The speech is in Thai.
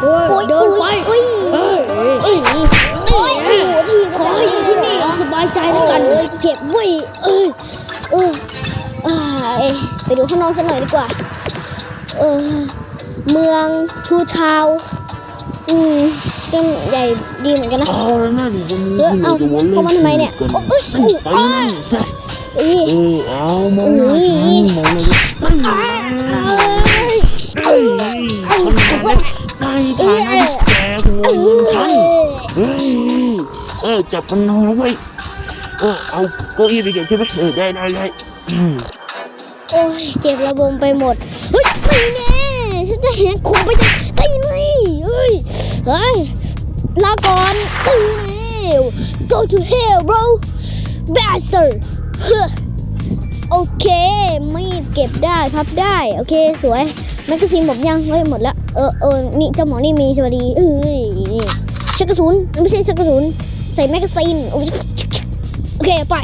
โอ้ยเดินไปโอ้ยเอ้ยโอ้ยเอ้ยเอ้ยขอให้อยู่ที่นี่เอาสบายใจแล้วกันเอ้ยเจ็บเว้ยเอ้ยเอออ่าเอ้ยไปดูข้างนอกสักหน่อยดีกว่า เออเมืองชูชาว อืมก็ใหญ่ดีเหมือนกันนะเอาแล้วนั่นวันนี้เออเอาจะวนเล่นเข้ามาทำไมเนี่ยกันโอ้ยนั่นไปนั่นซะเอ้ยเออเอามองหน้าฉันมองเลยนั่นเอ้ยทำงานแล้ว ได้ฐานะแกหัวเงินฉันเฮ้ยเออจับมันเอาไว้เออเอาเก้าอี้ไปเก็บใช่ไหมเออได้ได้ได้อืมโอ้ยเจ็บระบมไปหมด เฮ้ยไม่แน่ฉันจะเห็นคงไปจะตีเลยเฮ้ยเฮ้ยลาก่อนตีเลย go to hell bro bastard โอเค ไม่เก็บได้พับได้ โอเค สวยแมกกาซีนหมดยังเฮ้ยหมดและ เออเออนี่เจ้าหมอนี่มีสวัสดีเอ้ยชักกระสุนไม่ใช่ชักกระสุนใส่แมกกาซีนโอเคโอเคไป